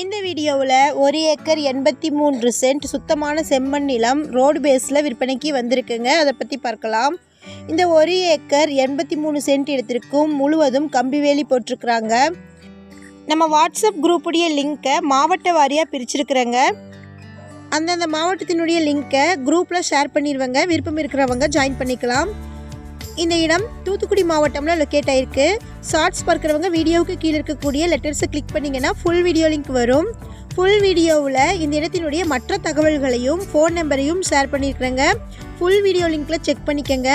இந்த வீடியோவில் ஒரு ஏக்கர் எண்பத்தி மூன்று சென்ட் சுத்தமான செம்மண் நிலம் ரோடு பேஸில் விற்பனைக்கு வந்திருக்குங்க. அதை பற்றி பார்க்கலாம். இந்த ஒரு ஏக்கர் எண்பத்தி மூணு சென்ட் இடத்திற்கும் முழுவதும் கம்பி வேலி போட்டிருக்கிறாங்க. நம்ம வாட்ஸ்அப் குரூப்புடைய லிங்க்கை மாவட்ட வாரியாக பிரிச்சிருக்கிறேங்க. அந்தந்த மாவட்டத்தினுடைய லிங்க்கை குரூப்பில் ஷேர் பண்ணிடுவாங்க விருப்பம் இருக்கிறவங்க ஜாயின் பண்ணிக்கலாம். இந்த இடம் தூத்துக்குடி மாவட்டம்ல லொக்கேட் ஆயிருக்கு. ஷார்ட்ஸ் பார்க்குறவங்க வீடியோவுக்கு கீழே இருக்கக்கூடிய லெட்டர்ஸை கிளிக் பண்ணிங்கன்னா ஃபுல் வீடியோ லிங்க் வரும். ஃபுல் வீடியோவில் இந்த இடத்தினுடைய மற்ற தகவல்களையும் ஃபோன் நம்பரையும் ஷேர் பண்ணியிருக்கிறேங்க ஃபுல் வீடியோ லிங்க்கில் செக் பண்ணிக்கோங்க.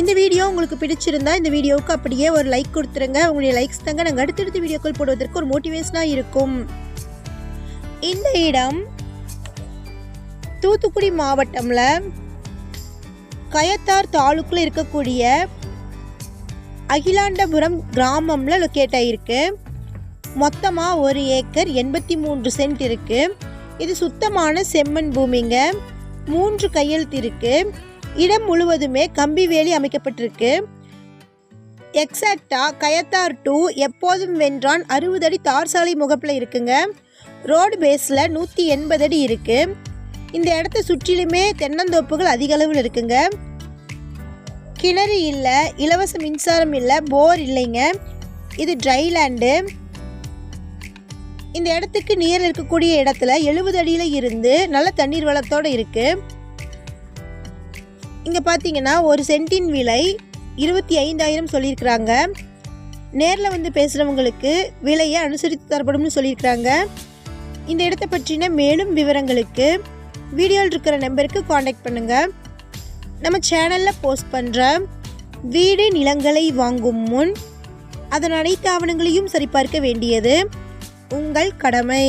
இந்த வீடியோ உங்களுக்கு பிடிச்சிருந்தா இந்த வீடியோவுக்கு அப்படியே ஒரு லைக் கொடுத்துருங்க. உங்களுடைய லைக்ஸ் தாங்க நாங்கள் அடுத்தடுத்த வீடியோக்கள் போடுவதற்கு ஒரு மோட்டிவேஷனாக இருக்கும். இந்த இடம் தூத்துக்குடி மாவட்டம்ல கயத்தார் தாலுக்கில் இருக்கக்கூடிய அகிலாண்டபுரம் கிராமம்ல லொக்கேட் ஆகிருக்கு மொத்தமாக ஒரு ஏக்கர் எண்பத்தி மூன்று சென்ட் இருக்கு. இது சுத்தமான செம்மண் பூமிங்க. மூன்று கையெழுத்து இருக்கு. இடம் முழுவதுமே கம்பி வேலி அமைக்கப்பட்டிருக்கு. எக்ஸாக்டா கயத்தார் டூ எப்போதும் வென்றான் அறுபது அடி தார் சாலை முகப்பில் இருக்குங்க. ரோடு பேஸில் நூற்றி எண்பது அடி இருக்குது இந்த இடத்த சுற்றிலுமே தென்னந்தோப்புகள் அதிக அளவில் இருக்குங்க. கிணறு இல்லை இலவச மின்சாரம் இல்லை போர் இல்லைங்க. இது ட்ரை லேண்டு இந்த இடத்துக்கு நீர் இருக்கக்கூடிய இடத்துல எழுபது அடியில் இருந்து நல்ல தண்ணீர் வளத்தோடு இருக்குது இங்கே பார்த்தீங்கன்னா ஒரு சென்ட்டின் விலை இருபத்தி ஐந்தாயிரம் சொல்லியிருக்கிறாங்க. நேரில் வந்து பேசுகிறவங்களுக்கு விலையை அனுசரித்து தரப்படும்னு சொல்லியிருக்கிறாங்க. இந்த இடத்தை பற்றின மேலும் விவரங்களுக்கு வீடியோவில் இருக்கிற நம்பருக்கு காண்டாக்ட் பண்ணுங்கள் நம்ம சேனலில் போஸ்ட் பண்ணுற வீடு நிலங்களை வாங்கும் முன் அதன் அனைத்து ஆவணங்களையும் சரிபார்க்க வேண்டியது உங்கள் கடமை.